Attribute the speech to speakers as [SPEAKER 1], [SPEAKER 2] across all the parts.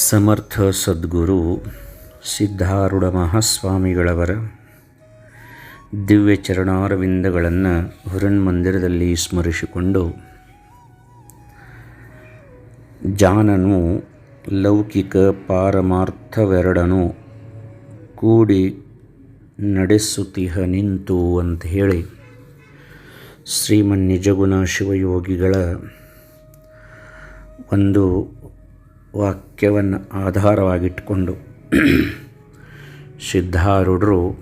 [SPEAKER 1] ಸಮರ್ಥ ಸದ್ಗುರು ಸಿದ್ಧಾರೂಢ ಮಹಾಸ್ವಾಮಿಗಳವರ ದಿವ್ಯ ಚರಣಾರವಿಂದಗಳನ್ನು ಹುರಣ್ಮಂದಿರದಲ್ಲಿ ಸ್ಮರಿಸಿಕೊಂಡು ಜಾನನು ಲೌಕಿಕ ಪಾರಮಾರ್ಥವೆರಡನು ಕೂಡಿ ನಡೆಸುತ್ತಿಹ ನಿಂತು ಅಂತ ಹೇಳಿ ಶ್ರೀಮನ್ ನಿಜಗುಣ ಶಿವಯೋಗಿಗಳ ಒಂದು ವಾಕ್ಯವನ್ನು ಆಧಾರವಾಗಿಟ್ಟುಕೊಂಡು ಸಿದ್ಧಾರೂಢರು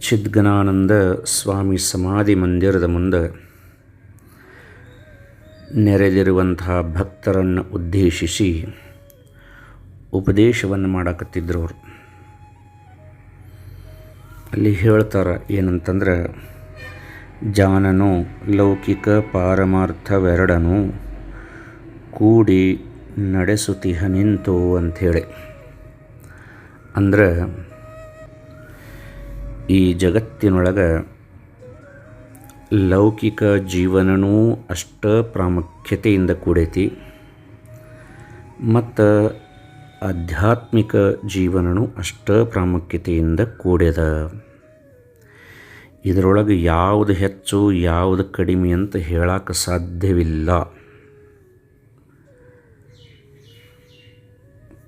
[SPEAKER 1] ಚಿದ್ಗನಾನಂದ ಸ್ವಾಮಿ ಸಮಾಧಿ ಮಂದಿರದ ಮುಂದೆ ನೆರೆದಿರುವಂತಹ ಭಕ್ತರನ್ನು ಉದ್ದೇಶಿಸಿ ಉಪದೇಶವನ್ನು ಮಾಡಕತ್ತಿದ್ರು ಅವರು. ಅಲ್ಲಿ ಹೇಳ್ತಾರೆ ಏನಂತಂದ್ರೆ, ಜಾನನು ಲೌಕಿಕ ಪಾರಮಾರ್ಥವೆರಡನು ಕೂಡಿ ನಡೆಸುತ್ತಿಹ ನಿಂತು ಅಂಥೇಳಿ. ಅಂದ್ರೆ ಈ ಜಗತ್ತಿನೊಳಗೆ ಲೌಕಿಕ ಜೀವನನೂ ಅಷ್ಟ ಪ್ರಾಮುಖ್ಯತೆಯಿಂದ ಕೂಡೈತಿ. ಮತ್ತು ಆಧ್ಯಾತ್ಮಿಕ ಜೀವನನೂ ಅಷ್ಟ ಪ್ರಾಮುಖ್ಯತೆಯಿಂದ ಕೂಡ್ಯದ. ಇದರೊಳಗೆ ಯಾವುದು ಹೆಚ್ಚು, ಯಾವುದು ಕಡಿಮೆ ಅಂತ ಹೇಳಕ್ಕೆ ಸಾಧ್ಯವಿಲ್ಲ.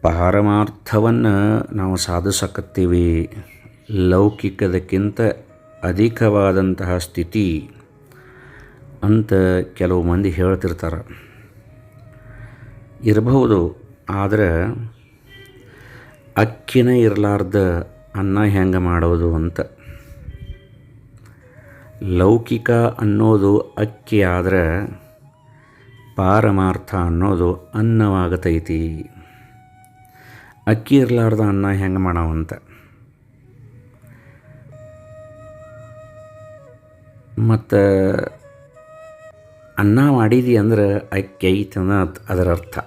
[SPEAKER 1] ಪಾರಮಾರ್ಥವನ್ನು ನಾವು ಸಾಧಿಸಕತ್ತೀವಿ. ಲೌಕಿಕದಕ್ಕಿಂತ ಅಧಿಕವಾದಂತಹ ಸ್ಥಿತಿ ಅಂತ ಕೆಲವು ಮಂದಿ ಹೇಳ್ತಿರ್ತಾರೆ. ಇರಬಹುದು, ಆದರೆ ಅಕ್ಕಿನ ಇರಲಾರ್ದ ಅನ್ನ ಹೆಂಗೆ ಮಾಡೋದು ಅಂತ. ಲೌಕಿಕ ಅನ್ನೋದು ಅಕ್ಕಿ ಆದರೆ ಪಾರಮಾರ್ಥ ಅನ್ನೋದು ಅನ್ನವಾಗತೈತಿ. ಅಕ್ಕಿ ಇರಲಾರ್ದ ಅನ್ನ ಹೆಂಗೆ ಮಾಡವಂತ ಮತ್ತು ಅನ್ನ ಮಾಡಿದಿ ಅಂದ್ರೆ ಅಕ್ಕಿ ಐತೆ ಅದರ ಅರ್ಥ.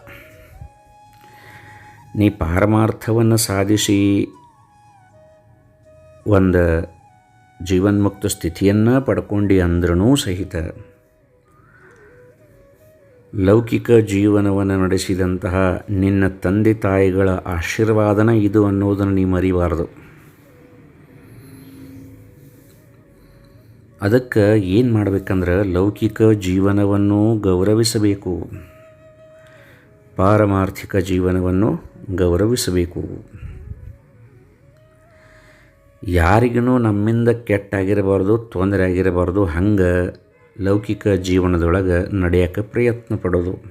[SPEAKER 1] ನೀ ಪಾರಮಾರ್ಥವನ್ನು ಸಾಧಿಸಿ ಒಂದು ಜೀವನ್ಮುಕ್ತ ಸ್ಥಿತಿಯನ್ನು ಪಡ್ಕೊಂಡು ಅಂದ್ರೂ ಸಹಿತ ಲೌಕಿಕ ಜೀವನವನ್ನು ನಡೆಸಿದಂತಹ ನಿನ್ನ ತಂದೆ ತಾಯಿಗಳ ಆಶೀರ್ವಾದನ ಇದು ಅನ್ನೋದನ್ನು ನೀ ಮರಿಬಾರದು. ಅದಕ್ಕೆ ಏನು ಮಾಡಬೇಕಂದ್ರೆ ಲೌಕಿಕ ಜೀವನವನ್ನು ಗೌರವಿಸಬೇಕು. ಪಾರಮಾರ್ಥಿಕ ಜೀವನವನ್ನು ಗೌರವಿಸಬೇಕು. ಯಾರಿಗೂ ನಮ್ಮಿಂದ ಕೆಟ್ಟಾಗಿರಬಾರ್ದು ತೊಂದರೆ ಆಗಿರಬಾರ್ದು ಹಂಗೆ ಲೌಕಿಕ ಜೀವನದೊಳಗೆ ನಡೆಯೋಕ್ಕೆ ಪ್ರಯತ್ನ ಪಡೋದು.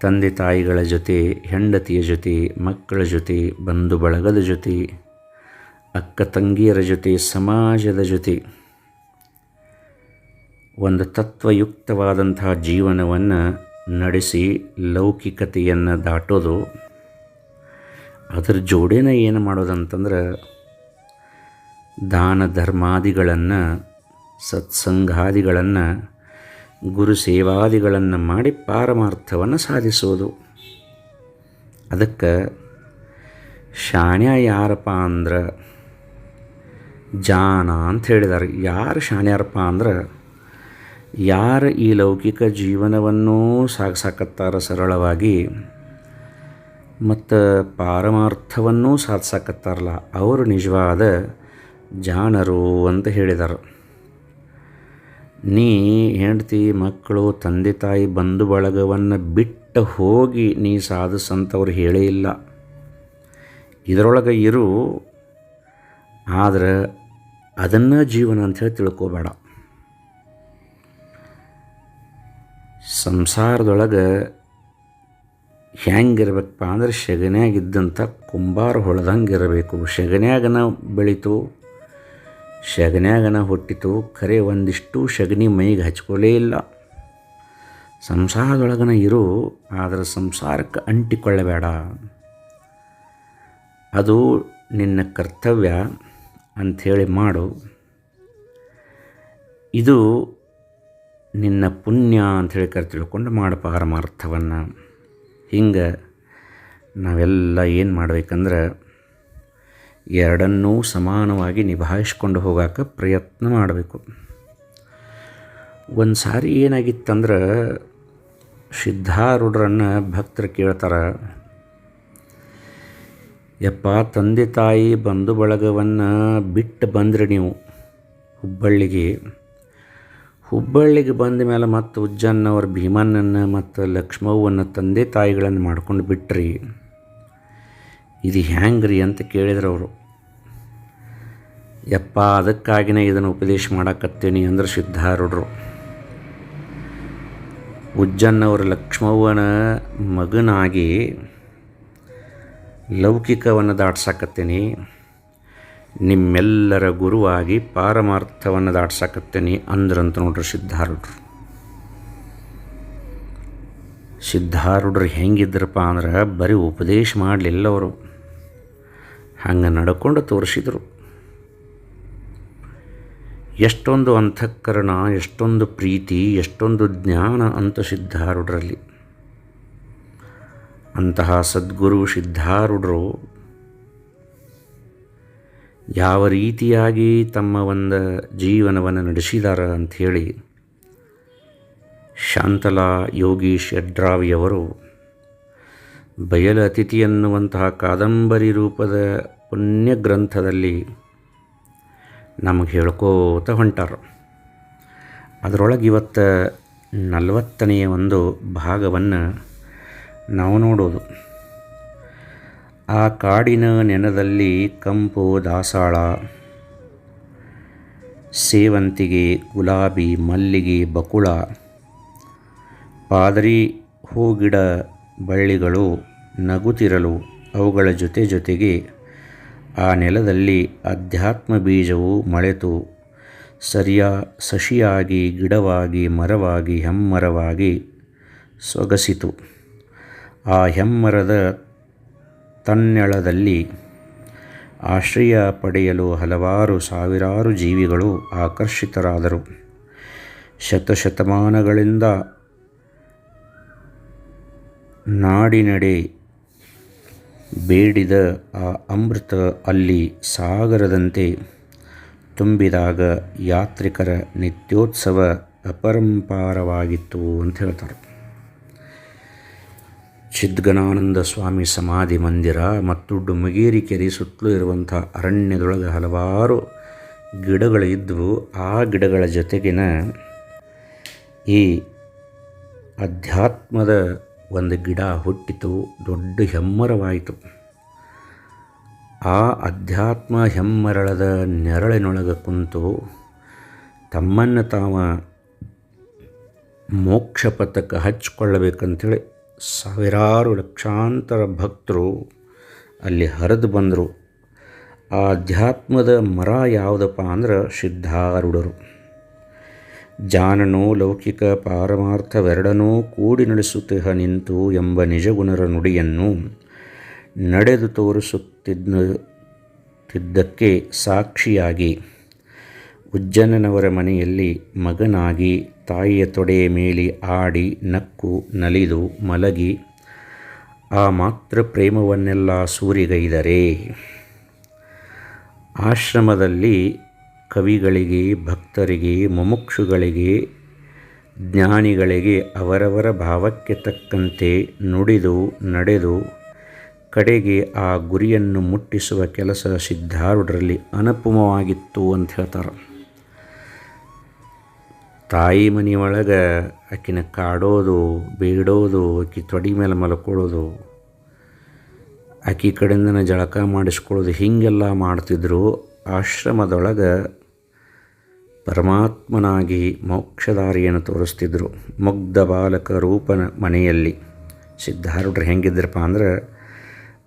[SPEAKER 1] ತಂದೆ ತಾಯಿಗಳ ಜೊತೆ, ಹೆಂಡತಿಯ ಜೊತೆ, ಮಕ್ಕಳ ಜೊತೆ, ಬಂಧು ಬಳಗದ ಜೊತೆ, ಅಕ್ಕ ತಂಗಿಯರ ಜೊತೆ, ಸಮಾಜದ ಜೊತೆ. ಒಂದು ತತ್ವಯುಕ್ತವಾದಂತಹ ಜೀವನವನ್ನು ನಡೆಸಿ ಲೌಕಿಕತೆಯನ್ನು ದಾಟೋದು. ಅದರ ಜೋಡಿನ ಏನು ಮಾಡೋದಂತಂದ್ರೆ ದಾನ ಧರ್ಮಾದಿಗಳನ್ನು ಸತ್ಸಂಗಾದಿಗಳನ್ನು ಗುರು ಸೇವಾದಿಗಳನ್ನು ಮಾಡಿ ಪಾರಮಾರ್ಥವನ್ನು ಸಾಧಿಸೋದು. ಅದಕ್ಕೆ ಶಾಣ್ಯ ಯಾರಪ್ಪ ಅಂದ್ರೆ ಜಾನ ಅಂತ ಹೇಳಿದ್ದಾರೆ ಯಾರು ಶಾಣ್ಯಾರಪ್ಪ ಅಂದ್ರೆ ಯಾರು ಈ ಲೌಕಿಕ ಜೀವನವನ್ನೂ ಸಾಗಿಸಾಕತ್ತಾರ ಸರಳವಾಗಿ, ಮತ್ತು ಪಾರಮಾರ್ಥವನ್ನೂ ಸಾಧಿಸಾಕತ್ತಾರಲ್ಲ ಅವರು ನಿಜವಾದ ಜಾಣರು ಅಂತ ಹೇಳಿದ್ದಾರೆ ನೀ ಹೆಂಡತಿ, ಮಕ್ಕಳು, ತಂದೆ ತಾಯಿ ಬಂಧು ಬಳಗವನ್ನು ಬಿಟ್ಟು ಹೋಗಿ ನೀ ಸಾಧಿಸಂಥವ್ರು ಹೇಳೇ ಇಲ್ಲ. ಇದರೊಳಗೆ ಇರು. ಆದರೆ ಅದನ್ನು ಜೀವನ ಅಂಥೇಳಿ ತಿಳ್ಕೋಬೇಡ. ಸಂಸಾರದೊಳಗೆ ಹೆಂಗಿರ್ಬೇಕಪ್ಪ ಅಂದ್ರೆ ಶಗನ್ಯಾಗಿದ್ದಂಥ ಕುಂಬಾರ ಹೊಳ್ದಂಗೆ ಇರಬೇಕು ನಾವು ಬೆಳೀತು. ಶಗನ್ಯಾಗನ ಹುಟ್ಟಿತು ಖರೆ ಒಂದಿಷ್ಟು ಶಗ್ನಿ ಮೈಗೆ ಹಚ್ಕೊಳ್ಳೇ ಇಲ್ಲ. ಸಂಸಾರದೊಳಗನ ಇರು, ಆದರೆ ಸಂಸಾರಕ್ಕೆ ಅಂಟಿಕೊಳ್ಳಬೇಡ. ಅದು ನಿನ್ನ ಕರ್ತವ್ಯ ಅಂಥೇಳಿ ಮಾಡು. ಇದು ನಿನ್ನ ಪುಣ್ಯ ಅಂಥೇಳಿ ಕರೆ ತಿಳ್ಕೊಂಡು ಮಾಡು ಪಾರಮಾರ್ಥವನ್ನು. ಹಿಂಗೆ ನಾವೆಲ್ಲ ಏನು ಮಾಡ್ಬೇಕಂದ್ರೆ ಎರಡನ್ನೂ ಸಮಾನವಾಗಿ ನಿಭಾಯಿಸ್ಕೊಂಡು ಹೋಗೋಕೆ ಪ್ರಯತ್ನ ಮಾಡಬೇಕು. ಒಂದು ಸಾರಿ ಏನಾಗಿತ್ತಂದ್ರೆ ಸಿದ್ಧಾರೂಢರನ್ನು ಭಕ್ತರು ಕೇಳ್ತಾರೆ, ಯಪ್ಪ ತಂದೆ ತಾಯಿ ಬಂಧು ಬಳಗವನ್ನು ಬಿಟ್ಟು ಬಂದ್ರಿ ನೀವು ಹುಬ್ಬಳ್ಳಿಗೆ. ಹುಬ್ಬಳ್ಳಿಗೆ ಬಂದ ಮೇಲೆ ಮತ್ತು ಉಜ್ಜನ್ನವ್ರ ಭೀಮನ್ನನ್ನು ಮತ್ತು ಲಕ್ಷ್ಮವ್ವನ ತಂದೆ ತಾಯಿಗಳನ್ನು ಮಾಡ್ಕೊಂಡು ಬಿಟ್ರಿ. ಇದು ಹ್ಯಾಂಗ್ರಿ ಅಂತ ಕೇಳಿದ್ರು ಅವರು. ಯಪ್ಪ, ಅದಕ್ಕಾಗಿನೇ ಇದನ್ನು ಉಪದೇಶ ಮಾಡಕತ್ತೀನಿ ಅಂದ್ರೆ ಸಿದ್ಧಾರೂಢರು. ಉಜ್ಜನ್ನವರು ಲಕ್ಷ್ಮವ್ವನ ಮಗನಾಗಿ ಲೌಕಿಕವನ್ನು ದಾಟ್ಸಕತ್ತೀನಿ. ನಿಮ್ಮೆಲ್ಲರ ಗುರುವಾಗಿ ಪಾರಮಾರ್ಥವನ್ನು ದಾಟ್ಸಕತ್ತೀನಿ ಅಂದ್ರಂತ ನೋಡ್ರಿ ಸಿದ್ಧಾರೂಢರು. ಸಿದ್ಧಾರೂಢರು ಹೆಂಗಿದ್ರಪ್ಪ ಅಂದ್ರೆ ಬರೀ ಉಪದೇಶ ಮಾಡಲಿಲ್ಲ ಅವರು. ಹಂಗೆ ನಡ್ಕೊಂಡು ತೋರಿಸಿದರು. ಎಷ್ಟೊಂದು ಅಂತಃಕರಣ ಎಷ್ಟೊಂದು ಪ್ರೀತಿ, ಎಷ್ಟೊಂದು ಜ್ಞಾನ ಅಂತ ಸಿದ್ಧಾರೂಢರಲ್ಲಿ. ಅಂತಹ ಸದ್ಗುರು, ಸಿದ್ಧಾರೂಢರು ಯಾವ ರೀತಿಯಾಗಿ ತಮ್ಮ ಒಂದು ಜೀವನವನ್ನು ನಡೆಸಿದಾರ ಅಂಥೇಳಿ ಶಾಂತಲಾ ಯೋಗೀಶ್ ಯಡ್ರಾವಿಯವರು ಬಯಲ ಅತಿಥಿ ಎನ್ನುವಂತಹ ಕಾದಂಬರಿ ರೂಪದ ಪುಣ್ಯ ಗ್ರಂಥದಲ್ಲಿ ನಮಗೆ ಹೇಳ್ಕೋತ ಹೊಂಟಾರ. ಅದರೊಳಗೆ ಇವತ್ತು ನಲವತ್ತನೆಯ ಒಂದು ಭಾಗವನ್ನು ನಾವು ನೋಡೋದು. ಆ ಕಾಡಿನ ನೆನದಲ್ಲಿ ಕಂಪು ದಾಸಾಳ, ಸೇವಂತಿಗೆ ಗುಲಾಬಿ, ಮಲ್ಲಿಗೆ ಬಕುಳ, ಪಾದರಿ ಹೂಗಿಡ ಬಳ್ಳಿಗಳು ನಗುತ್ತಿರಲು ಅವುಗಳ ಜೊತೆ ಜೊತೆಗೆ ಆ ನೆಲದಲ್ಲಿ ಅಧ್ಯಾತ್ಮ ಬೀಜವು ಮಳೆತು ಸರಿಯ ಸಸಿಯಾಗಿ, ಗಿಡವಾಗಿ, ಮರವಾಗಿ, ಹೆಮ್ಮರವಾಗಿ ಸೊಗಸಿತು. ಆ ಹೆಮ್ಮರದ ತನ್ನೆಳದಲ್ಲಿ ಆಶ್ರಯ ಪಡೆಯಲು ಹಲವಾರು ಸಾವಿರಾರು ಜೀವಿಗಳು ಆಕರ್ಷಿತರಾದರು. ಶತಶತಮಾನಗಳಿಂದ ನಾಡಿನಡೆ ಬೇಡಿದ ಆ ಅಮೃತ ಅಲ್ಲಿ ಸಾಗರದಂತೆ ತುಂಬಿದಾಗ ಯಾತ್ರಿಕರ ನಿತ್ಯೋತ್ಸವ ಅಪರಂಪಾರವಾಗಿತ್ತು ಅಂತ ಹೇಳ್ತಾರೆ. ಚಿದ್ಗನಾನಂದ ಸ್ವಾಮಿ ಸಮಾಧಿ ಮಂದಿರ ಮತ್ತು ಡುಮಗೇರಿ ಕೆರೆ ಸುತ್ತಲೂ ಇರುವಂಥ ಅರಣ್ಯದೊಳಗೆ ಹಲವಾರು ಗಿಡಗಳು ಇದ್ದವು ಆ ಗಿಡಗಳ ಜೊತೆಗಿನ ಈ ಅಧ್ಯಾತ್ಮದ ಒಂದು ಗಿಡ ಹುಟ್ಟಿತು, ದೊಡ್ಡ ಹೆಮ್ಮರವಾಯಿತು. ಆ ಅಧ್ಯಾತ್ಮ ಹೆಮ್ಮರಳದ ನೆರಳಿನೊಳಗೆ ಕುಂತು ತಮ್ಮನ್ನು ತಾವ ಮೋಕ್ಷ ಪಥಕ್ಕೆ ಹಚ್ಕೊಳ್ಳಬೇಕಂತೇಳಿ ಸಾವಿರಾರು ಲಕ್ಷಾಂತರ ಭಕ್ತರು ಅಲ್ಲಿ ಹರಿದು ಬಂದರು. ಆ ಅಧ್ಯಾತ್ಮದ ಮರ ಯಾವುದಪ್ಪ ಅಂದ್ರೆ ಸಿದ್ಧಾರೂಢರು. ಜಾನನು ಲೌಕಿಕ ಪಾರಮಾರ್ಥವೆರಡನೂ ಕೂಡಿ ನಡೆಸುತ್ತಿಹ ನಿಂತು ಎಂಬ ನಿಜಗುಣರ ನುಡಿಯನ್ನು ನಡೆದು ತೋರಿಸುತ್ತಿದ್ದಕ್ಕೆ ಸಾಕ್ಷಿಯಾಗಿ ಉಜ್ಜನನವರ ಮನೆಯಲ್ಲಿ ಮಗನಾಗಿ ತಾಯಿಯ ತೊಡೆಯ ಮೇಲೆ ಆಡಿ ನಕ್ಕು ನಲಿದು ಮಲಗಿ, ಆ ಮಾತೃ ಪ್ರೇಮವನ್ನೆಲ್ಲ ಸೂರಿಗೈದರೆ. ಆಶ್ರಮದಲ್ಲಿ ಕವಿಗಳಿಗೆ, ಭಕ್ತರಿಗೆ, ಮುಮುಕ್ಷುಗಳಿಗೆ, ಜ್ಞಾನಿಗಳಿಗೆ ಅವರವರ ಭಾವಕ್ಕೆ ತಕ್ಕಂತೆ ನುಡಿದು, ನಡೆದು, ಕಡೆಗೆ ಆ ಗುರಿಯನ್ನು ಮುಟ್ಟಿಸುವ ಕೆಲಸ ಸಿದ್ಧಾರೂಢರಲ್ಲಿ ಅನುಪಮವಾಗಿತ್ತು ಅಂತ ಹೇಳ್ತಾರೆ. ತಾಯಿ ಮನೆಯೊಳಗೆ ಆಕಿನ ಕಾಡೋದು, ಬೇಡೋದು, ಆಕಿ ತೊಡಿ ಮೇಲೆ ಮಲ್ಕೊಳ್ಳೋದು, ಆಕಿ ಕಡೆಯಿಂದ ಜಳಕ ಮಾಡಿಸ್ಕೊಳ್ಳೋದು, ಹೀಗೆಲ್ಲ ಮಾಡ್ತಿದ್ರು. ಆಶ್ರಮದೊಳಗೆ ಪರಮಾತ್ಮನಾಗಿ ಮೋಕ್ಷದಾರಿಯನ್ನು ತೋರಿಸ್ತಿದ್ರು. ಮುಗ್ಧ ಬಾಲಕ ರೂಪನ ಮನೆಯಲ್ಲಿ. ಸಿದ್ಧಾರೂಢರು ಹೆಂಗಿದ್ರಪ್ಪ ಅಂದ್ರೆ,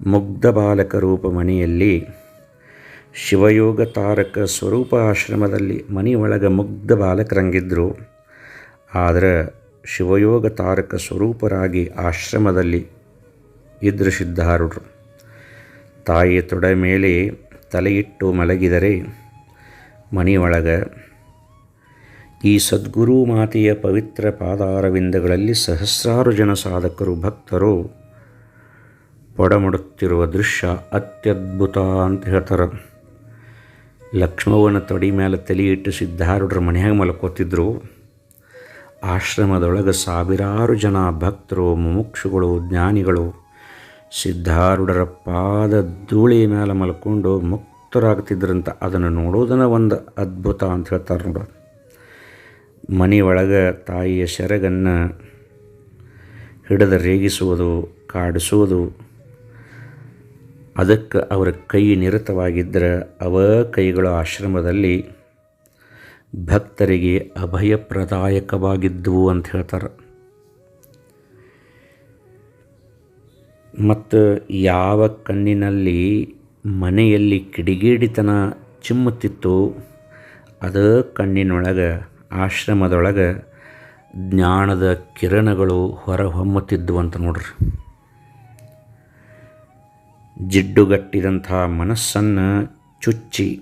[SPEAKER 1] ಮುಗ್ಧ ಬಾಲಕ ರೂಪ ಮನೆಯಲ್ಲಿ ಶಿವಯೋಗ ತಾರಕ ಸ್ವರೂಪ ಆಶ್ರಮದಲ್ಲಿ ಮನೆಯೊಳಗೆ ಮುಗ್ಧ ಬಾಲಕರಂಗಿದ್ದರು ಆದರೆ ಶಿವಯೋಗ ತಾರಕ ಸ್ವರೂಪರಾಗಿ ಆಶ್ರಮದಲ್ಲಿ ಇದ್ರು ಸಿದ್ಧಾರೂಢರು. ತಾಯಿಯ ತೊಡೆ ಮೇಲೆ ತಲೆಯಿಟ್ಟು ಮಲಗಿದರೆ ಮನೆಯೊಳಗೆ ಈ ಸದ್ಗುರು ಮಾತೆಯ ಪವಿತ್ರ ಪಾದಾರವಿಂದಗಳಲ್ಲಿ ಸಹಸ್ರಾರು ಜನ ಸಾಧಕರು ಭಕ್ತರು ಪೊಡಮಡುತ್ತಿರುವ ದೃಶ್ಯ ಅತ್ಯದ್ಭುತ ಅಂತ ಹೇಳ್ತಾರೆ. ಲಕ್ಷ್ಮವನ ತೊಡಿ ಮೇಲೆ ತಲೆ ಇಟ್ಟು ಸಿದ್ಧಾರೂಢರ ಮನೆಯಾಗ ಮಲ್ಕೋತಿದ್ರು. ಆಶ್ರಮದೊಳಗೆ ಸಾವಿರಾರು ಜನ ಭಕ್ತರು, ಮುಮುಕ್ಷುಗಳು, ಜ್ಞಾನಿಗಳು ಸಿದ್ಧಾರುಡರ ಪಾದ ಧೂಳಿ ಮೇಲೆ ಮಲ್ಕೊಂಡು ಮುಕ್ತರಾಗ್ತಿದ್ರಂತ. ಅದನ್ನು ನೋಡೋದನ್ನು ಒಂದು ಅದ್ಭುತ ಅಂತ ಹೇಳ್ತಾರೆ ನೋಡು. ಮನೆಯೊಳಗೆ ತಾಯಿಯ ಸೆರಗನ್ನು ಹಿಡಿದು ರೇಗಿಸುವುದು, ಕಾಡಿಸುವುದು. ಅದಕ್ಕೆ ಅವರ ಕೈ ನಿರತವಾಗಿದ್ದರೆ ಅವ ಕೈಗಳು ಆಶ್ರಮದಲ್ಲಿ ಭಕ್ತರಿಗೆ ಅಭಯಪ್ರದಾಯಕವಾಗಿದ್ದವು ಅಂತ ಹೇಳ್ತಾರೆ. ಮತ್ತು ಯಾವ ಕಣ್ಣಿನಲ್ಲಿ ಮನೆಯಲ್ಲಿ ಕಿಡಿಗೇಡಿತನ ಚಿಮ್ಮುತ್ತಿತ್ತು ಅದ ಕಣ್ಣಿನೊಳಗೆ ಆಶ್ರಮದೊಳಗೆ ಜ್ಞಾನದ ಕಿರಣಗಳು ಹೊರಹೊಮ್ಮುತ್ತಿದ್ದವು ಅಂತ ನೋಡ್ರಿ. ಜಿಡ್ಡುಗಟ್ಟಿದಂಥ ಮನಸ್ಸನ್ನು ಚುಚ್ಚಿ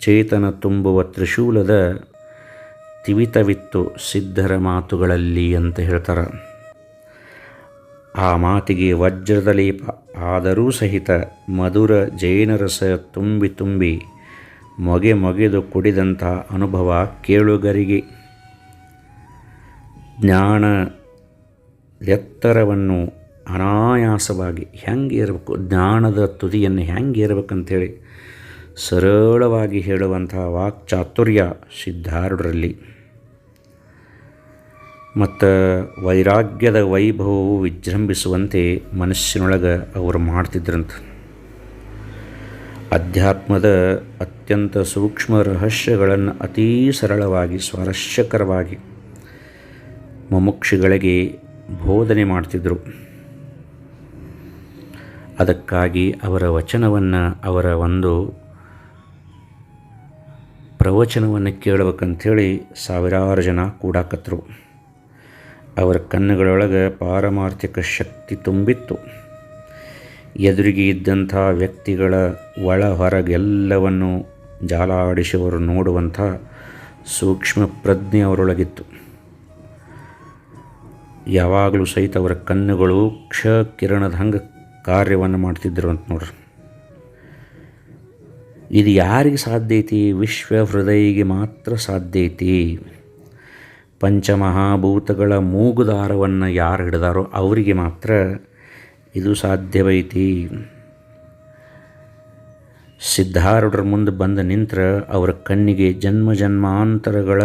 [SPEAKER 1] ಚೇತನ ತುಂಬುವ ತ್ರಿಶೂಲದ ತಿವಿತವಿತ್ತು ಸಿದ್ಧರ ಮಾತುಗಳಲ್ಲಿ ಅಂತ ಹೇಳ್ತಾರೆ. ಆ ಮಾತಿಗೆ ವಜ್ರದ ಲೇಪ ಆದರೂ ಸಹಿತ ಮಧುರ ಜೈನರಸ ತುಂಬಿ ತುಂಬಿ ಮೊಗೆ ಮೊಗೆದು ಕುಡಿದಂಥ ಅನುಭವ ಕೇಳುಗರಿಗೆ. ಜ್ಞಾನ ಎತ್ತರವನ್ನು ಅನಾಯಾಸವಾಗಿ ಹೆಂಗೆ ಇರಬೇಕು, ಜ್ಞಾನದ ತುದಿಯನ್ನು ಹೆಂಗೆ ಇರಬೇಕಂತೇಳಿ ಸರಳವಾಗಿ ಹೇಳುವಂತಹ ವಾಕ್ಚಾತುರ್ಯ ಸಿದ್ಧಾರೂಢರಲ್ಲಿ. ಮತ್ತು ವೈರಾಗ್ಯದ ವೈಭವವು ವಿಜೃಂಭಿಸುವಂತೆ ಮನಸ್ಸಿನೊಳಗೆ ಅವರು ಮಾಡ್ತಿದ್ರಂತ. ಅಧ್ಯಾತ್ಮದ ಅತ್ಯಂತ ಸೂಕ್ಷ್ಮ ರಹಸ್ಯಗಳನ್ನು ಅತೀ ಸರಳವಾಗಿ, ಸ್ವಾರಸ್ಯಕರವಾಗಿ ಮುಮುಕ್ಷಿಗಳಿಗೆ ಬೋಧನೆ ಮಾಡ್ತಿದ್ದರು ಅದಕ್ಕಾಗಿ ಅವರ ವಚನವನ್ನು, ಅವರ ಒಂದು ಪ್ರವಚನವನ್ನು ಕೇಳಬೇಕಂಥೇಳಿ ಸಾವಿರಾರು ಜನ ಕೂಡಾಕತ್ರು. ಅವರ ಕಣ್ಣುಗಳೊಳಗೆ ಪಾರಮಾರ್ಥಿಕ ಶಕ್ತಿ ತುಂಬಿತ್ತು. ಎದುರಿಗೆ ಇದ್ದಂಥ ವ್ಯಕ್ತಿಗಳ ಒಳ ಹೊರಗೆಲ್ಲವನ್ನು ಜಾಲಾಡಿಸುವರು ನೋಡುವಂಥ ಸೂಕ್ಷ್ಮ ಪ್ರಜ್ಞೆ ಅವರೊಳಗಿತ್ತು. ಯಾವಾಗಲೂ ಸಹಿತ ಅವರ ಕಣ್ಣುಗಳು ಕ್ಷ ಕಿರಣದ ಹಂಗೆ ಕಾರ್ಯವನ್ನು ಮಾಡ್ತಿದ್ದರು ಅಂತ ನೋಡ್ರಿ. ಇದು ಯಾರಿಗೆ ಸಾಧ್ಯ ಐತಿ? ವಿಶ್ವ ಹೃದಯಿಗೆ ಮಾತ್ರ ಸಾಧ್ಯ ಐತಿ. ಪಂಚಮಹಾಭೂತಗಳ ಮೂಗುದಾರವನ್ನು ಯಾರು ಹಿಡಿದಾರೋ ಅವರಿಗೆ ಮಾತ್ರ ಇದು ಸಾಧ್ಯವೈತಿ ಸಿದ್ಧಾರೂಢರ ಮುಂದೆ ಬಂದು ನಿಂತರ ಅವರ ಕಣ್ಣಿಗೆ ಜನ್ಮ ಜನ್ಮಾಂತರಗಳ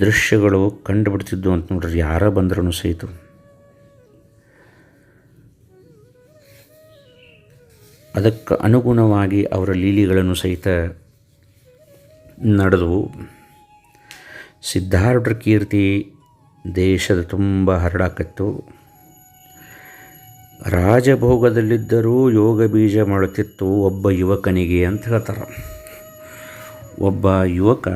[SPEAKER 1] ದೃಶ್ಯಗಳು ಕಂಡುಬಿಡ್ತಿದ್ದು ಅಂತ ನೋಡ್ರಿ, ಯಾರ ಬಂದ್ರೂ ಸಹಿತ. ಅದಕ್ಕೆ ಅನುಗುಣವಾಗಿ ಅವರ ಲೀಲೆಗಳನ್ನು ಸಹಿತ ನಡೆದವು. ಸಿದ್ಧಾರೂಢರ ಕೀರ್ತಿ ದೇಶದ ತುಂಬ ಹರಡಾಕತ್ತು. ರಾಜಭೋಗದಲ್ಲಿದ್ದರೂ ಯೋಗ ಬೀಜ ಮಾಡುತ್ತಿತ್ತು ಒಬ್ಬ ಯುವಕನಿಗೆ ಅಂತ ಹೇಳ್ತಾರೆ. ಒಬ್ಬ ಯುವಕ,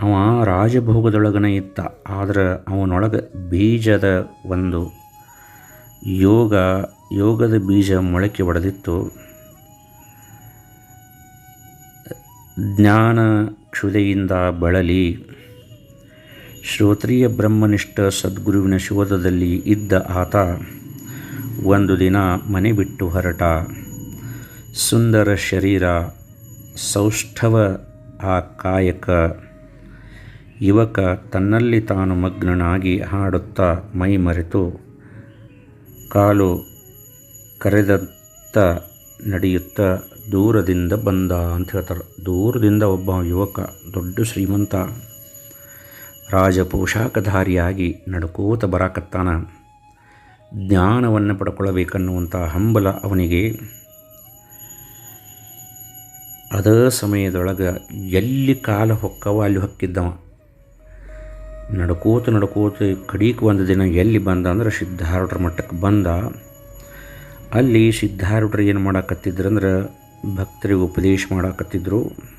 [SPEAKER 1] ಅವ ರಾಜಭೋಗದೊಳಗನ ಇತ್ತ, ಆದರೆ ಅವನೊಳಗೆ ಬೀಜದ ಒಂದು ಯೋಗ, ಯೋಗದ ಬೀಜ ಮೊಳಕೆ ಒಡೆದಿತ್ತು. ಜ್ಞಾನ ಕ್ಷುದೆಯಿಂದ ಬಳಲಿ. ಶ್ರೋತ್ರಿಯ ಬ್ರಹ್ಮನಿಷ್ಠ ಸದ್ಗುರುವಿನ ಶೋಧದಲ್ಲಿ ಇದ್ದ ಆತ ಒಂದು ದಿನ ಮನೆ ಬಿಟ್ಟು ಹೊರಟ. ಸುಂದರ ಶರೀರ, ಸೌಷ್ಠವ ಆ ಕಾಯಕ. ಯುವಕ ತನ್ನಲ್ಲಿ ತಾನು ಮಗ್ನನಾಗಿ ಹಾಡುತ್ತಾ ಮೈ ಮರೆತು ಕಾಲು ಕರೆದಂತ ನಡೆಯುತ್ತಾ ದೂರದಿಂದ ಬಂದ ಅಂತ ಹೇಳ್ತಾರೆ. ದೂರದಿಂದ ಒಬ್ಬ ಯುವಕ, ದೊಡ್ಡ ಶ್ರೀಮಂತ. ರಾಜ ಪೋಷಾಕಧಾರಿಯಾಗಿ ನಡ್ಕೋತ ಬರಾಕತ್ತಾನ. ಜ್ಞಾನವನ್ನು ಪಡ್ಕೊಳ್ಳಬೇಕನ್ನುವಂಥ ಹಂಬಲ ಅವನಿಗೆ. ಅದ ಸಮಯದೊಳಗೆ ಎಲ್ಲಿ ಕಾಲ ಹೊಕ್ಕವ ಅಲ್ಲಿ ಹೊಕ್ಕಿದ್ದವ. ನಡ್ಕೋತ ನಡ್ಕೋತ ಕಡೀಕ್ ಒಂದು ದಿನ ಎಲ್ಲಿ ಬಂದ ಅಂದ್ರೆ ಸಿದ್ಧಾರೂಢರ ಮಟ್ಟಕ್ಕೆ ಬಂದ. ಅಲ್ಲಿ ಸಿದ್ಧಾರೂಢರು ಏನು ಮಾಡಾಕತ್ತಿದ್ರಂದ್ರೆ ಭಕ್ತರಿಗೆ ಉಪದೇಶ ಮಾಡಾಕತ್ತಿದ್ರು.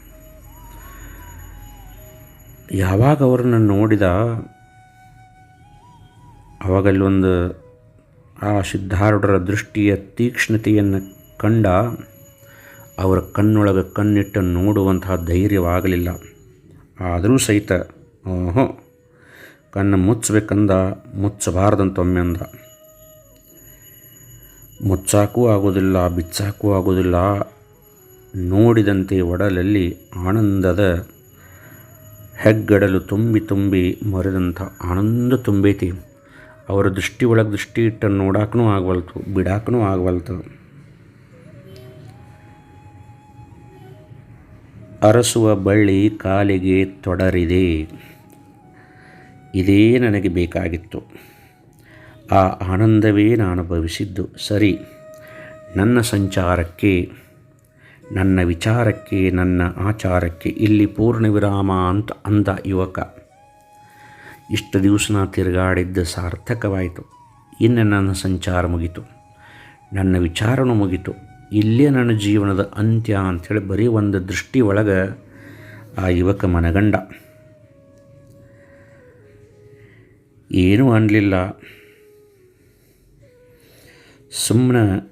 [SPEAKER 1] ಯಾವಾಗ ಅವ್ರನ್ನ ನೋಡಿದ, ಅವಾಗಲ್ಲೊಂದು ಆ ಸಿದ್ಧಾರೂಢರ ದೃಷ್ಟಿಯ ತೀಕ್ಷ್ಣತೆಯನ್ನು ಕಂಡ ಅವರ ಕಣ್ಣೊಳಗೆ ಕಣ್ಣಿಟ್ಟು ನೋಡುವಂತಹ ಧೈರ್ಯವಾಗಲಿಲ್ಲ. ಆದರೂ ಸಹಿತ, ಓಹೋ, ಕಣ್ಣು ಮುಚ್ಚಬೇಕಂದ ಮುಚ್ಚಬಾರ್ದಂತ ಒಮ್ಮೆ ಅಂದ. ಮುಚ್ಚಾಕೂ ಆಗೋದಿಲ್ಲ, ಬಿಚ್ಚಾಕೂ ಆಗೋದಿಲ್ಲ, ನೋಡಿದಂತೆ ಒಡಲಲ್ಲಿ ಆನಂದದ ಹೆಗ್ಗಡಲು ತುಂಬಿ ತುಂಬಿ ಮರೆದಂಥ ಆನಂದ ತುಂಬೈತಿ. ಅವರ ದೃಷ್ಟಿ ಒಳಗೆ ದೃಷ್ಟಿ ಇಟ್ಟು ನೋಡಾಕನೂ ಆಗವಲ್ತು, ಬಿಡಾಕನೂ ಆಗವಲ್ತು. ಅರಸುವ ಬಳ್ಳಿ ಕಾಲಿಗೆ ತೊಡರಿದೆ. ಇದೇ ನನಗೆ ಬೇಕಾಗಿತ್ತು. ಆ ಆನಂದವೇ ನಾನು ಭವಿಸಿದ್ದು. ಸರಿ, ನನ್ನ ಸಂಚಾರಕ್ಕೆ ನನ್ನ ವಿಚಾರಕ್ಕೆ, ನನ್ನ ಆಚಾರಕ್ಕೆ ಇಲ್ಲಿ ಪೂರ್ಣ ವಿರಾಮ ಅಂತ ಅಂದ ಯುವಕ. ಇಷ್ಟು ದಿವಸ ನಾ ತಿರುಗಾಡಿದ್ದು ಸಾರ್ಥಕವಾಯಿತು. ಇನ್ನು ನನ್ನ ಸಂಚಾರ ಮುಗಿತು. ನನ್ನ ವಿಚಾರನೂ ಮುಗಿತು. ಇಲ್ಲೇ ನನ್ನ ಜೀವನದ ಅಂತ್ಯ ಅಂಥೇಳಿ ಬರೀ ಒಂದು ದೃಷ್ಟಿ ಒಳಗೆ ಆ ಯುವಕ ಮನಗಂಡ. ಏನೂ ಅನ್ನಲಿಲ್ಲ ಸುಮ್ಮನೆ